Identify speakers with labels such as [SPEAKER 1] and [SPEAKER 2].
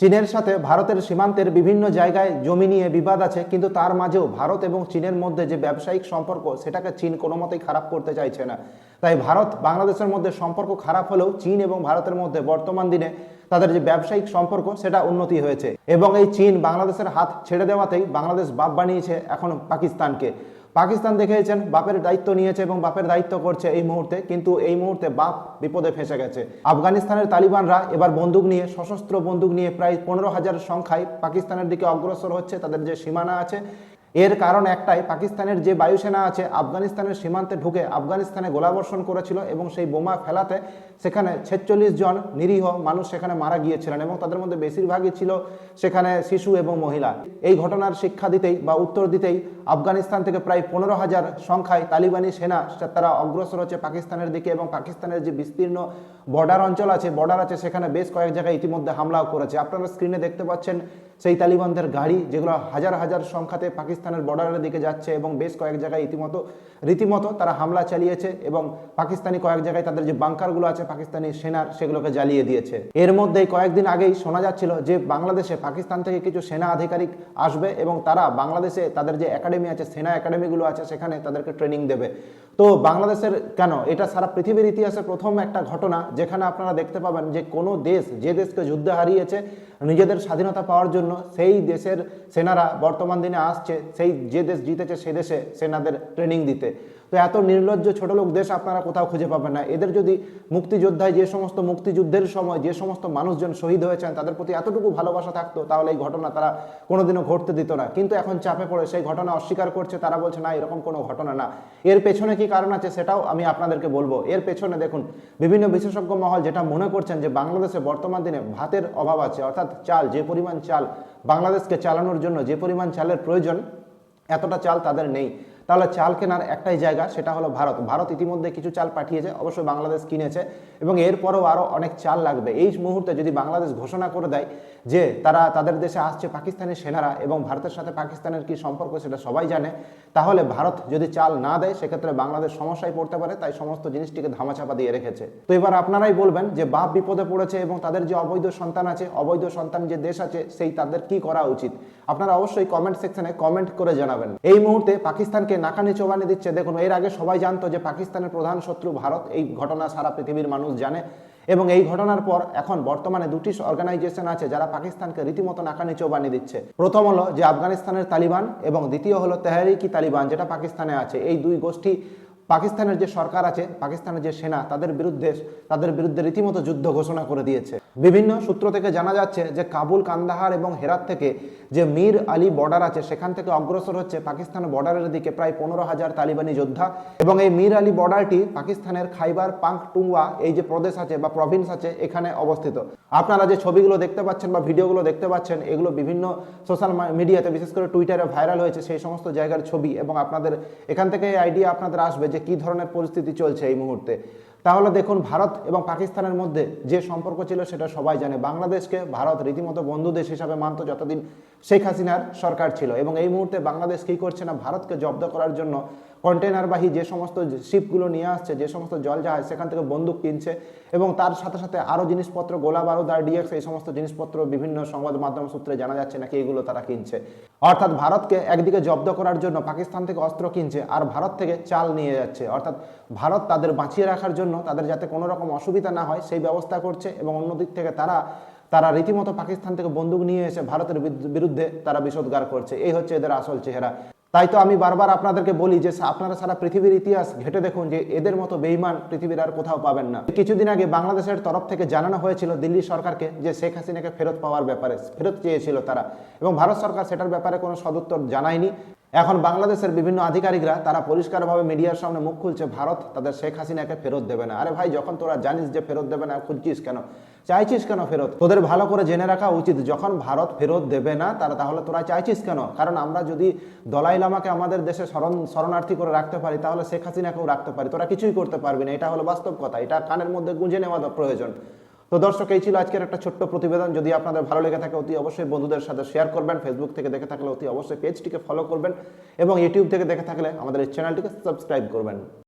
[SPEAKER 1] চীনের সাথে ভারতের সীমান্তের বিভিন্ন জায়গায় জমি নিয়ে বিবাদ আছে, কিন্তু তার মাঝেও ভারত এবং চীনের মধ্যে যে ব্যবসায়িক সম্পর্ক, সেটাকে চীন কোনো মতেই খারাপ করতে চাইছে না। তাই ভারত বাংলাদেশের মধ্যে সম্পর্ক খারাপ হলেও চীন এবং ভারতের মধ্যে বর্তমান দিনে তাদের যে ব্যবসায়িক সম্পর্ক, সেটা উন্নতি হয়েছে। এবং এই চীন বাংলাদেশের হাত ছেড়ে দেওয়াতেই বাংলাদেশ বাপ বানিয়েছে এখন পাকিস্তানকে। পাকিস্তান দেখেছেন বাপের দায়িত্ব নিয়েছে এবং বাপের দায়িত্ব করছে এই মুহূর্তে, কিন্তু এই মুহূর্তে বাপ বিপদে ফেসে গেছে। আফগানিস্তানের তালিবানরা এবার বন্দুক নিয়ে, সশস্ত্র বন্দুক নিয়ে প্রায় পনেরো হাজার সংখ্যায় পাকিস্তানের দিকে অগ্রসর হচ্ছে, তাদের যে সীমানা আছে এর কারণ একটাই, পাকিস্তানের যে বায়ুসেনা আছে, আফগানিস্তানের সীমান্তে ঢুকে আফগানিস্তানে গোলাবর্ষণ করেছিল এবং সেই বোমা ফেলাতে সেখানে ছেচল্লিশ জন নিরীহ মানুষ সেখানে মারা গিয়েছিলেন এবং তাদের মধ্যে বেশিরভাগই ছিল সেখানে শিশু এবং মহিলা। এই ঘটনার শিক্ষা দিতেই বা উত্তর দিতেই আফগানিস্তান থেকে প্রায় পনেরো হাজার সংখ্যায় তালিবানি সেনা, তারা অগ্রসর হচ্ছে পাকিস্তানের দিকে এবং পাকিস্তানের যে বিস্তীর্ণ বর্ডার অঞ্চল আছে, বর্ডার আছে, সেখানে বেশ কয়েক জায়গায় ইতিমধ্যে হামলাও করেছে। আপনারা স্ক্রিনে দেখতে পাচ্ছেন সেই তালিবানদের গাড়ি, যেগুলো হাজার হাজার সংখ্যাতে পাকিস্তানের বর্ডারের দিকে যাচ্ছে এবং বেশ কয়েক জায়গায় ইতিমতো, রীতিমতো তারা হামলা চালিয়েছে এবং পাকিস্তানি কয়েক জায়গায় তাদের যে বাংকারগুলো আছে পাকিস্তানি সেনার, সেগুলোকে জ্বালিয়ে দিয়েছে। এর মধ্যেই কয়েকদিন আগেই শোনা যাচ্ছিল যে বাংলাদেশে পাকিস্তান থেকে কিছু সেনা আধিকারিক আসবে এবং তারা বাংলাদেশে তাদের যে একাডেমি আছে, সেনা একাডেমিগুলো আছে, সেখানে তাদেরকে ট্রেনিং দেবে। তো বাংলাদেশের কেন? এটা সারা পৃথিবীর ইতিহাসে প্রথম একটা ঘটনা যেখানে আপনারা দেখতে পাবেন যে কোনো দেশ, যে দেশকে যুদ্ধে হারিয়েছে, নিজেদের স্বাধীনতা পাওয়ার জন্য সেই দেশের সেনারা বর্তমান দিনে আসছে। সেই যে দেশ জিতেছে সেই দেশে সেনাদের ট্রেনিং দিতে। তো এত নির্লজ্জ ছোট লোক দেশ আপনারা কোথাও খুঁজে পাবেন না। এদের যদি মুক্তিযোদ্ধায় যে সমস্ত মুক্তিযুদ্ধের সময় যে সমস্ত মানুষজন শহীদ হয়েছেন, তাদের প্রতি এতটুকু ভালোবাসা থাকতো, তাহলে এই ঘটনা তারা কোনোদিনও ঘটতে দিত না। কিন্তু এখন চাপে পড়ে, সেই ঘটনা অস্বীকার করছে, তারা বলছে, না, এরকম কোনো ঘটনা না। এর পেছনে কি কারণ আছে সেটাও আমি আপনাদেরকে বলব। এর পেছনে দেখুন, বিভিন্ন বিশেষজ্ঞ মহল যেটা মনে করছেন যে বাংলাদেশে বর্তমান দিনে ভাতের অভাব আছে, অর্থাৎ চাল, যে পরিমাণ চাল বাংলাদেশকে চালানোর জন্য, যে পরিমাণ চালের প্রয়োজন এতটা চাল তাদের নেই। তাহলে চাল কেনার একটাই জায়গা, সেটা হলো ভারত। ভারত ইতিমধ্যে কিছু চাল পাঠিয়েছে অবশ্যই বাংলাদেশ কিনেছে, এবং এরপরেও আরও অনেক চাল লাগবে। এই মুহূর্তে যদি বাংলাদেশ ঘোষণা করে দেয় যে তারা তাদের দেশে আসছে পাকিস্তানি সেনারা এবং ভারতের সাথে পাকিস্তানের কি সম্পর্ক সেটা সবাই জানে, তাহলে ভারত যদি চাল না দেয়, সেক্ষেত্রে বাংলাদেশ সমস্যায় পড়তে পারে, তাই সমস্ত জিনিসটিকে ধামাচাপা দিয়ে রেখেছে। তো এবার আপনারাই বলবেন যে বাপ বিপদে পড়েছে এবং তাদের যে অবৈধ সন্তান আছে, অবৈধ সন্তান যে দেশ আছে, সেই তাদের কি করা উচিত? আপনারা অবশ্যই কমেন্ট সেকশনে কমেন্ট করে জানাবেন। এই মুহূর্তে পাকিস্তানকে নাকানি চোবানি দিচ্ছে, দেখুন, এর আগে সবাই জানতো যে পাকিস্তানের প্রধান শত্রু ভারত, এই ঘটনা সারা পৃথিবীর মানুষ জানে। এবং এই ঘটনার পর এখন বর্তমানে দুটি অর্গানাইজেশন আছে যারা পাকিস্তানকে রীতিমতো নাকানি চোবানি দিচ্ছে। প্রথম হলো যে আফগানিস্তানের তালিবান এবং দ্বিতীয় হলো তেহারিকি তালিবান, যেটা পাকিস্তানে আছে। এই দুই গোষ্ঠী পাকিস্তানের যে সরকার আছে, পাকিস্তানের যে সেনা, তাদের বিরুদ্ধে তাদের বিরুদ্ধে রীতিমতো যুদ্ধ ঘোষণা করে দিয়েছে। বিভিন্ন সূত্র থেকে জানা যাচ্ছে যে কাবুল, কান্দাহার এবং হেরাত থেকে যে মীর আলী বর্ডার আছে, সেখান থেকে অগ্রসর হচ্ছে পাকিস্তান বর্ডারের দিকে প্রায় পনেরো হাজার তালিবানি যোদ্ধা এবং এই মীর আলী বর্ডারটি পাকিস্তানের খাইবার পাংটুঙ্গা এই যে প্রদেশ আছে বা প্রভিন্স আছে, এখানে অবস্থিত। আপনারা যে ছবিগুলো দেখতে পাচ্ছেন বা ভিডিওগুলো দেখতে পাচ্ছেন, এগুলো বিভিন্ন সোশ্যাল মিডিয়াতে বিশেষ করে টুইটারে ভাইরাল হয়েছে সেই সমস্ত জায়গার ছবি এবং আপনাদের, এখান থেকে আইডিয়া আপনাদের আসবে যে কী ধরনের পরিস্থিতি চলছে এই মুহূর্তে। তাহলে দেখুন, ভারত এবং পাকিস্তানের মধ্যে যে সম্পর্ক ছিল সেটা সবাই জানে। বাংলাদেশকে ভারত রীতিমতো বন্ধু দেশ হিসাবে মানত যতদিন শেখ হাসিনার সরকার ছিল। এবং এই মুহূর্তে বাংলাদেশ কী করছে না, ভারতকে জব্দ করার জন্য কন্টেনারবাহী যে সমস্ত শিপগুলো নিয়ে আসছে, যে সমস্ত জল জাহাজ সেখান থেকে বন্দুক কিনছে এবং তার সাথে সাথে আরও জিনিসপত্র, গোলা বারুদ, আর ডিএক্স এই সমস্ত জিনিসপত্র বিভিন্ন সংবাদ মাধ্যম সূত্রে জানা যাচ্ছে নাকি এগুলো তারা কিনছে। অর্থাৎ ভারতকে একদিকে জব্দ করার জন্য পাকিস্তান থেকে অস্ত্র কিনছে আর ভারত থেকে চাল নিয়ে যাচ্ছে। অর্থাৎ ভারত তাদের বাঁচিয়ে রাখার জন্য তাদের যাতে কোনো রকম অসুবিধা না হয় সেই ব্যবস্থা করছে এবং অন্যদিক থেকে তারা তারা রীতিমতো পাকিস্তান থেকে বন্দুক নিয়ে এসে ভারতের বিরুদ্ধে- তারা বিষোদ্গার করছে। এই হচ্ছে এদের আসল চেহারা। তাই তো আমি বারবার আপনাদেরকে বলি যে আপনারা সারা পৃথিবীর ইতিহাস ঘেটে দেখুন যে এদের মতো বেইমান পৃথিবীর আর কোথাও পাবেন না। কিছুদিন আগে বাংলাদেশের তরফ থেকে জানানো হয়েছিল দিল্লি সরকারকে যে শেখ হাসিনাকে ফেরত পাওয়ার ব্যাপারে, ফেরত চেয়েছিল তারা। এবং ভারত সরকার সেটার ব্যাপারে কোনো সদুত্তর জানায়নি। এখন বাংলাদেশের বিভিন্ন আধিকারিকরা তারা পরিষ্কারভাবে মিডিয়ার সামনে মুখ খুলছে, ভারত তাদের শেখ হাসিনাকে ফেরত দেবে না। আরে ভাই, যখন তোরা জানিস যে ফেরত দেবে না, খুঁজছিস কেন? চাইছিস কেন ফেরত? তোদের ভালো করে জেনে রাখা উচিত, যখন ভারত ফেরত দেবে না, তারা তাহলে তোরা চাইছিস কেন? কারণ আমরা যদি দলাই লামাকে আমাদের দেশে শরণ শরণার্থী করে রাখতে পারি, তাহলে শেখ হাসিনাকেও রাখতে পারি। তোরা কিছুই করতে পারবি না, এটা হলো বাস্তব কথা। এটা কানের মধ্যে গুঁজে নেওয়া প্রয়োজন। তো দর্শক, এই ছিল আজকের একটা ছোট্ট প্রতিবেদন। যদি আপনাদের ভালো লেগে থাকে, অতি অবশ্যই বন্ধুদের সাথে শেয়ার করবেন। ফেসবুক থেকে দেখে থাকলে অতি অবশ্যই পেজটিকে ফলো করবেন এবং ইউটিউব থেকে দেখে থাকলে আমাদের এই চ্যানেলটিকে সাবস্ক্রাইব করবেন।